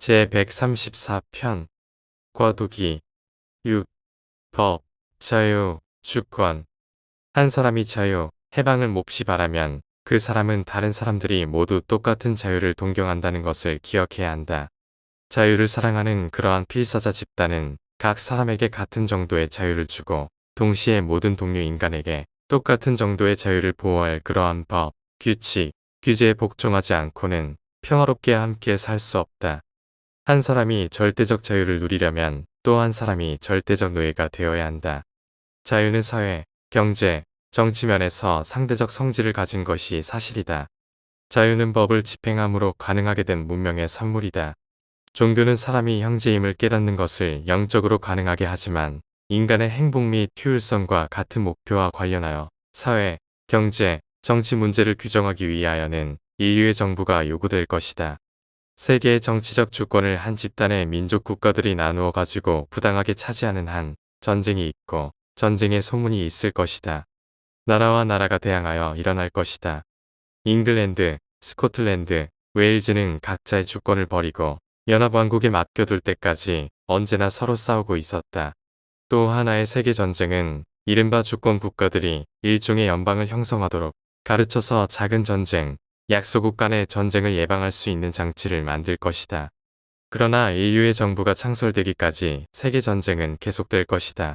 제134편 과도기 6. 법, 자유, 주권 한 사람이 자유, 해방을 몹시 바라면 그 사람은 다른 사람들이 모두 똑같은 자유를 동경한다는 것을 기억해야 한다. 자유를 사랑하는 그러한 필사자 집단은 각 사람에게 같은 정도의 자유를 주고 동시에 모든 동료 인간에게 똑같은 정도의 자유를 보호할 그러한 법, 규칙, 규제에 복종하지 않고는 평화롭게 함께 살 수 없다. 한 사람이 절대적 자유를 누리려면 또 한 사람이 절대적 노예가 되어야 한다. 자유는 사회, 경제, 정치 면에서 상대적 성질을 가진 것이 사실이다. 자유는 법을 집행함으로 가능하게 된 문명의 선물이다. 종교는 사람이 형제임을 깨닫는 것을 영적으로 가능하게 하지만 인간의 행복 및 효율성과 같은 목표와 관련하여 사회, 경제, 정치 문제를 규정하기 위하여는 인류의 정부가 요구될 것이다. 세계의 정치적 주권을 한 집단의 민족 국가들이 나누어 가지고 부당하게 차지하는 한 전쟁이 있고 전쟁의 소문이 있을 것이다. 나라와 나라가 대항하여 일어날 것이다. 잉글랜드, 스코틀랜드, 웨일즈는 각자의 주권을 버리고 연합왕국에 맡겨둘 때까지 언제나 서로 싸우고 있었다. 또 하나의 세계전쟁은 이른바 주권 국가들이 일종의 연방을 형성하도록 가르쳐서 작은 전쟁, 약소국 간의 전쟁을 예방할 수 있는 장치를 만들 것이다. 그러나 인류의 정부가 창설되기까지 세계전쟁은 계속될 것이다.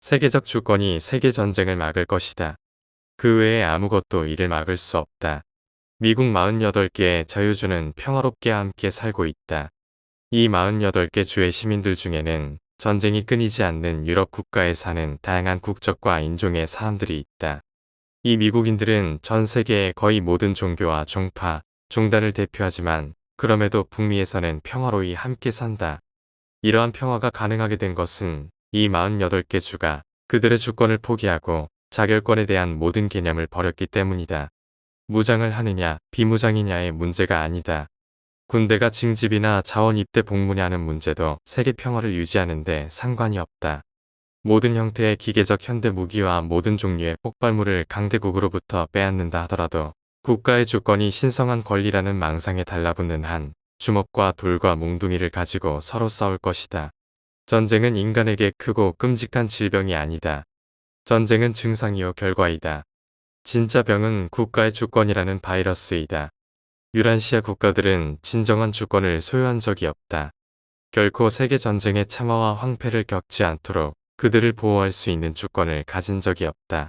세계적 주권이 세계전쟁을 막을 것이다. 그 외에 아무것도 이를 막을 수 없다. 미국 48개의 자유주는 평화롭게 함께 살고 있다. 이 48개 주의 시민들 중에는 전쟁이 끊이지 않는 유럽 국가에 사는 다양한 국적과 인종의 사람들이 있다. 이 미국인들은 전 세계의 거의 모든 종교와 종파, 종단을 대표하지만 그럼에도 북미에서는 평화로이 함께 산다. 이러한 평화가 가능하게 된 것은 이 48개 주가 그들의 주권을 포기하고 자결권에 대한 모든 개념을 버렸기 때문이다. 무장을 하느냐 비무장이냐의 문제가 아니다. 군대가 징집이나 자원 입대 복무냐는 문제도 세계 평화를 유지하는 데 상관이 없다. 모든 형태의 기계적 현대 무기와 모든 종류의 폭발물을 강대국으로부터 빼앗는다 하더라도 국가의 주권이 신성한 권리라는 망상에 달라붙는 한 주먹과 돌과 몽둥이를 가지고 서로 싸울 것이다. 전쟁은 인간에게 크고 끔찍한 질병이 아니다. 전쟁은 증상이요 결과이다. 진짜 병은 국가의 주권이라는 바이러스이다. 유란시아 국가들은 진정한 주권을 소유한 적이 없다. 결코 세계 전쟁의 참화와 황폐를 겪지 않도록 그들을 보호할 수 있는 주권을 가진 적이 없다.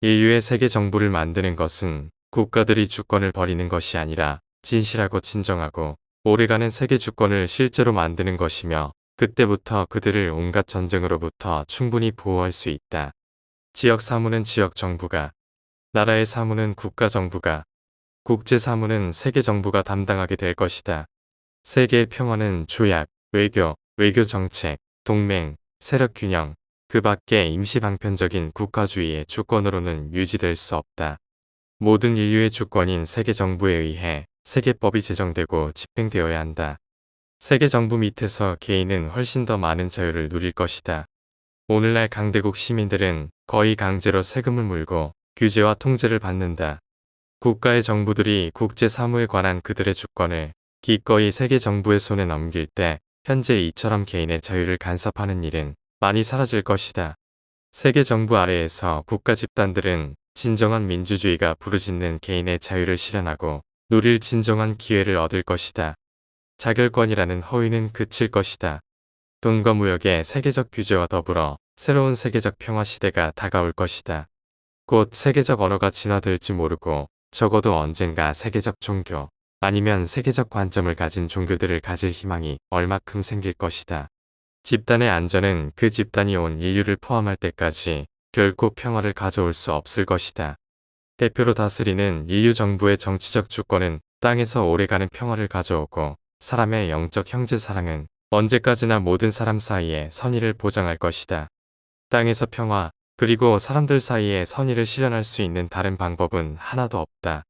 인류의 세계 정부를 만드는 것은 국가들이 주권을 버리는 것이 아니라 진실하고 진정하고 오래가는 세계 주권을 실제로 만드는 것이며 그때부터 그들을 온갖 전쟁으로부터 충분히 보호할 수 있다. 지역 사무는 지역 정부가, 나라의 사무는 국가 정부가, 국제 사무는 세계 정부가 담당하게 될 것이다. 세계의 평화는 조약, 외교, 외교 정책, 동맹, 세력 균형, 그 밖에 임시방편적인 국가주의의 주권으로는 유지될 수 없다. 모든 인류의 주권인 세계정부에 의해 세계법이 제정되고 집행되어야 한다. 세계정부 밑에서 개인은 훨씬 더 많은 자유를 누릴 것이다. 오늘날 강대국 시민들은 거의 강제로 세금을 물고 규제와 통제를 받는다. 국가의 정부들이 국제 사무에 관한 그들의 주권을 기꺼이 세계정부의 손에 넘길 때 현재 이처럼 개인의 자유를 간섭하는 일은 많이 사라질 것이다. 세계 정부 아래에서 국가 집단들은 진정한 민주주의가 부르짖는 개인의 자유를 실현하고 누릴 진정한 기회를 얻을 것이다. 자결권이라는 허위는 그칠 것이다. 돈과 무역의 세계적 규제와 더불어 새로운 세계적 평화 시대가 다가올 것이다. 곧 세계적 언어가 진화될지 모르고 적어도 언젠가 세계적 종교 아니면 세계적 관점을 가진 종교들을 가질 희망이 얼마큼 생길 것이다. 집단의 안전은 그 집단이 온 인류를 포함할 때까지 결코 평화를 가져올 수 없을 것이다. 대표로 다스리는 인류 정부의 정치적 주권은 땅에서 오래가는 평화를 가져오고 사람의 영적 형제 사랑은 언제까지나 모든 사람 사이에 선의를 보장할 것이다. 땅에서 평화, 그리고 사람들 사이에 선의를 실현할 수 있는 다른 방법은 하나도 없다.